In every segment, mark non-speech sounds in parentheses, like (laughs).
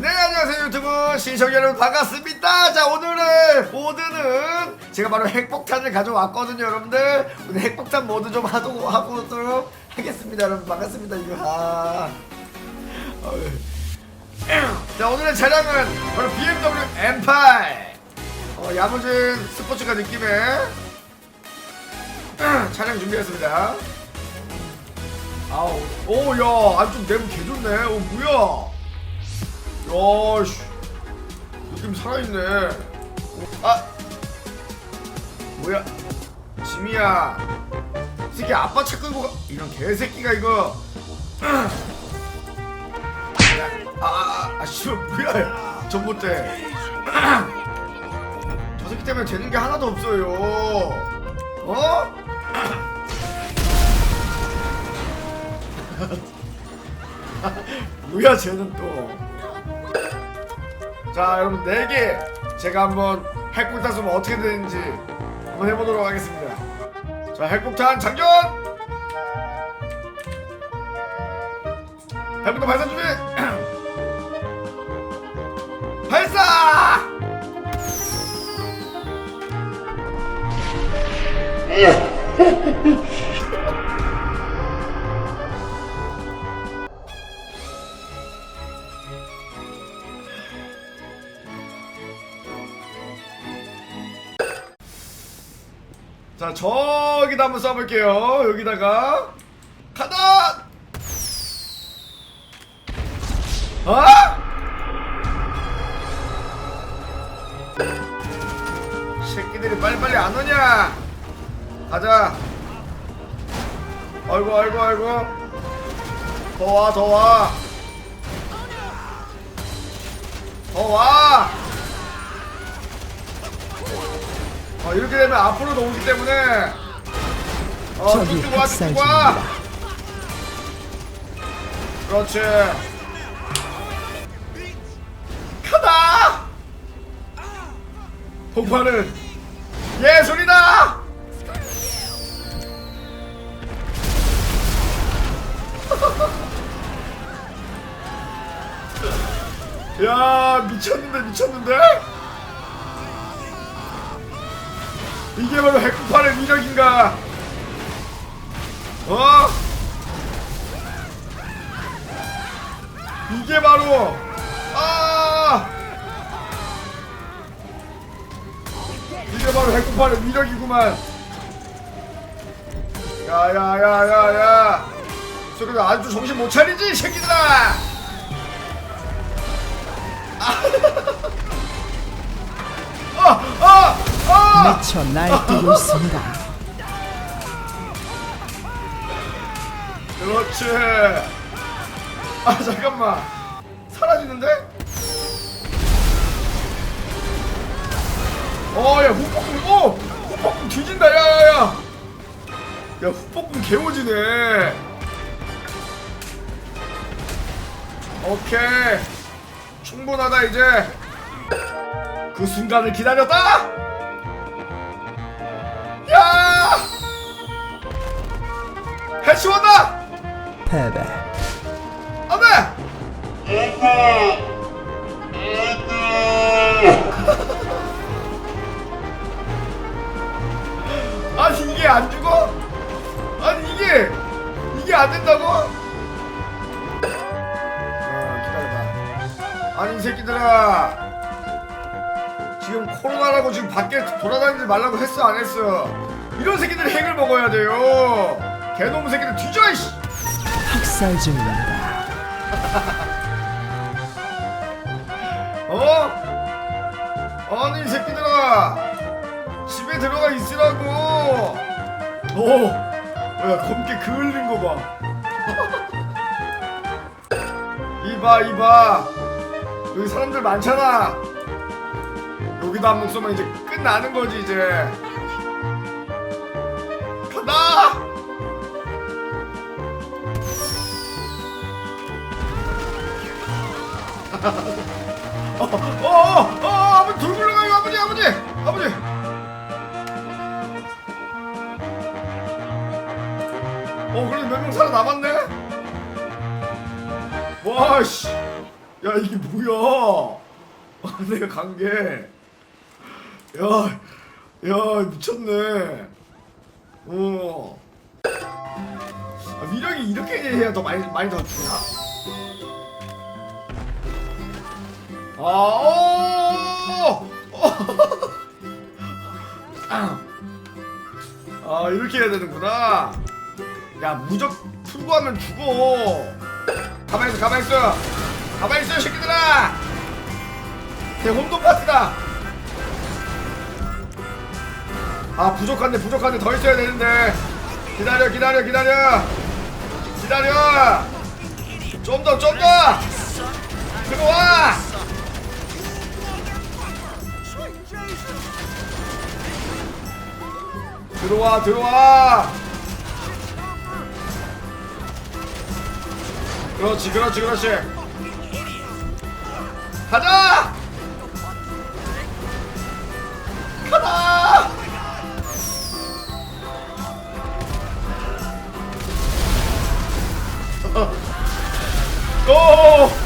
네 안녕하세요 유튜브. 시청 여러분 반갑습니다. 자 오늘의 모드는 제가 바로 핵폭탄을 가져왔거든요 여러분들. 오늘 핵폭탄 모드 좀 하도록 하도록 하겠습니다 여러분. 반갑습니다 이거. 아. 자 오늘의 차량은 바로 BMW M8 어, 야무진 스포츠카 느낌의 차량 준비했습니다. 아우 오야 안쪽 내부 개 좋네. 오 뭐야 야씨. 느낌 살아있네. 아! 뭐야? 지미야. 이 새끼 아빠 차 끌고 가. 이런 개새끼가 이거. 아아아 아, 뭐야. 전봇대. 저 새끼 때문에 되는 게 하나도 없어요. 어? (laughs) 뭐야 쟤는 또 자 여러분 4개 제가 한번 핵폭탄 쏘면 어떻게 되는지 한번 해보도록 하겠습니다. 자 핵폭탄 장전! 핵폭탄 발사 준비! (clears throat) 발사 자 저기다 한번 쏴볼게요. 여기다가. 가다! 어? 새끼들이 빨리빨리 안 오냐? 가자. 아이고 아이고 아이고. 더와 더와. 더와 어, 이렇게 되면 앞으로도 오기 때문에 어, 저기 쭉쭉 와, 쭉쭉 와. 중입니다. 그렇지. 가다. 폭발은 예술이다. (laughs) 야 미쳤는데 미쳤는데? 이게 바로 핵폭발의 위력인가? 어? 이게 바로 아 이게 바로 핵폭발의 위력이구만 야야야야야 소리가 아주 정신 못 차리지 이 새끼들아 아아아 아! (laughs) 미쳐 날뛰고 있습니다. 그렇지. 아 잠깐만. 사라지는데? 어야 후폭풍 오 후폭풍 뒤진다 야야야. 야 후폭풍 개오지네. 오케이 충분하다 이제. 그 순간을 기다렸다. 해치웠다! 패배. 안 돼! 아니 이게 안 죽어? 아니 이게 이게 안 된다고? 아 기다려봐 아니 이 새끼들아 지금 코로나라고 지금 밖에 돌아다니지 말라고 했어 안 했어 이런 새끼들이 핵을 먹어야 돼요 개놈 새끼들 뒤져 이씨! 학살 중입니다. 어? 아니 이 새끼들아! 집에 들어가 있으라고! 오 뭐야 검게 그을린 거 봐. (laughs) 이봐 이봐. 여기 사람들 많잖아. 여기다 한 번 쏘면 이제 끝나는 거지 이제. 간다 어 어 어 어, 아버지 돌 굴러가요 아버지 아버지 아버지 어 그래도 몇 명 살아 남았네 와 씨 야 이게 뭐야? 아, 내가 간 게. 야, 야 미쳤네. 어. 아, 위력이 이렇게 해야 더 많이 많이 더 주나? 아, 오! 아 이렇게 해야 되는구나. 야 무적 풀고 하면 죽어. 가만 있어, 가만 있어, 가만 있어, 이 새끼들아. 내 혼돈 파트다. 아 부족한데 부족한데 더 있어야 되는데. 기다려, 기다려, 기다려, 기다려. 좀 더, 좀 더. 들어와. 들어와, 들어와. 그렇지 그렇지 그렇지. 가자! 가자! 오 (laughs)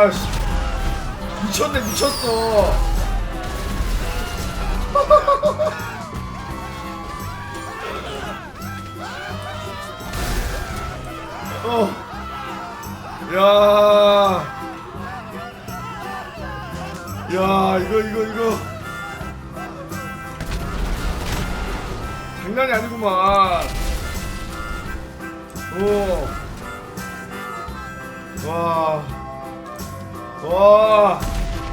야, 씨. 미쳤네, 미쳤어. (laughs) 어. 야. 야, 이거, 이거, 이거. 장난이 아니구만. 오. 와. 와.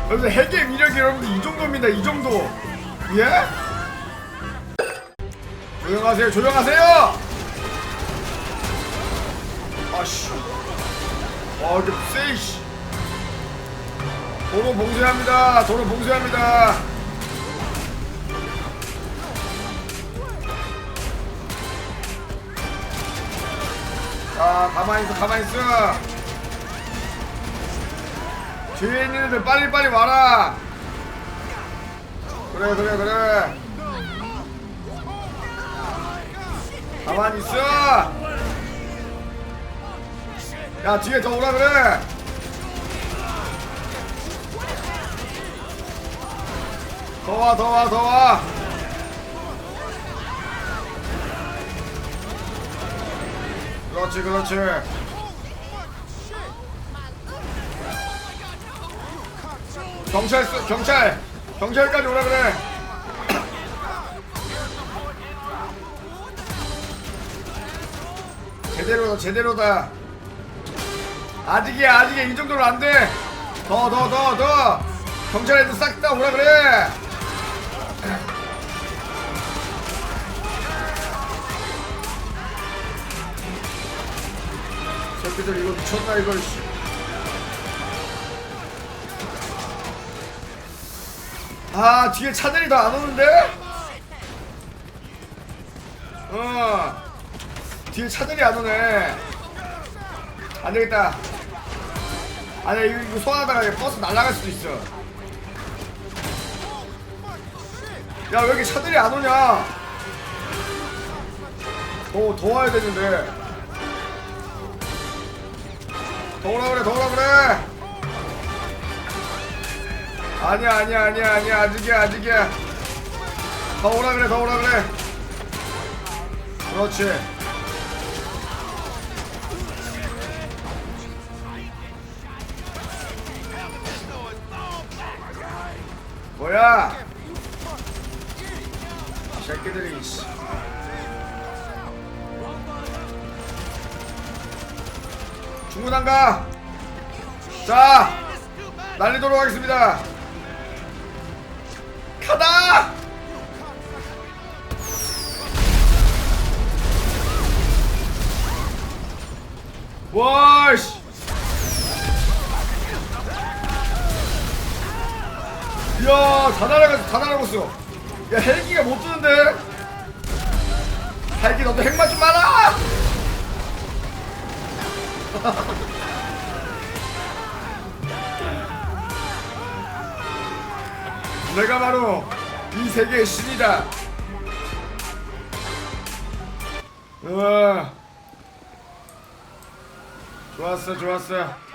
여러분들 핵의 위력이 여러분들 이 정도입니다. 이 정도. 예? 조용하세요. 조용하세요. 아씨. 와, 이게 세이씨. 도로 봉쇄합니다. 도로 봉쇄합니다. 자, 가만히 있어, 가만히 있어. 뒤에 있는 애들 빨리빨리 와라. 그래, 그래, 그래. 가만히 있어. 야, 뒤에 더 오라 그래. 더 와, 더 와, 더 와. 그렇지, 그렇지. 경찰, 쏘- 경찰, 경찰까지 오라 그래. 제대로다, 제대로다. 아직이야, 아직이야. 이 정도로 안 돼. 더, 더, 더, 더. 경찰 애들 싹 다 오라 그래. 새끼들 이거 미쳤나 이걸. 씨. 아 뒤에 차들이 더안 오는데? 어. 뒤에 차들이 안 오네. 안 되겠다. 아니야 이거, 이거 소환하다가 버스 날아갈 수도 있어. 야 왜 이렇게 차들이 안 오냐? 더, 더 와야 되는데. 더 오라 그래 더 오라 그래 아니야 아니야 아니야 아니야. 아직이야 아직이야. 더 오라 그래 더 오라 그래. 그렇지. 뭐야? 이 새끼들이 씨. 중문한가? 자 날리도록 하겠습니다! 와씨! 이야, 다 날아갔어, 다 날아갔어. 야, 헬기가 못 뜨는데? 헬기 너도 핵맞 좀 마라! (laughs) 내가 바로 이 세계의 신이다. 우와. 좋았어, 좋았어.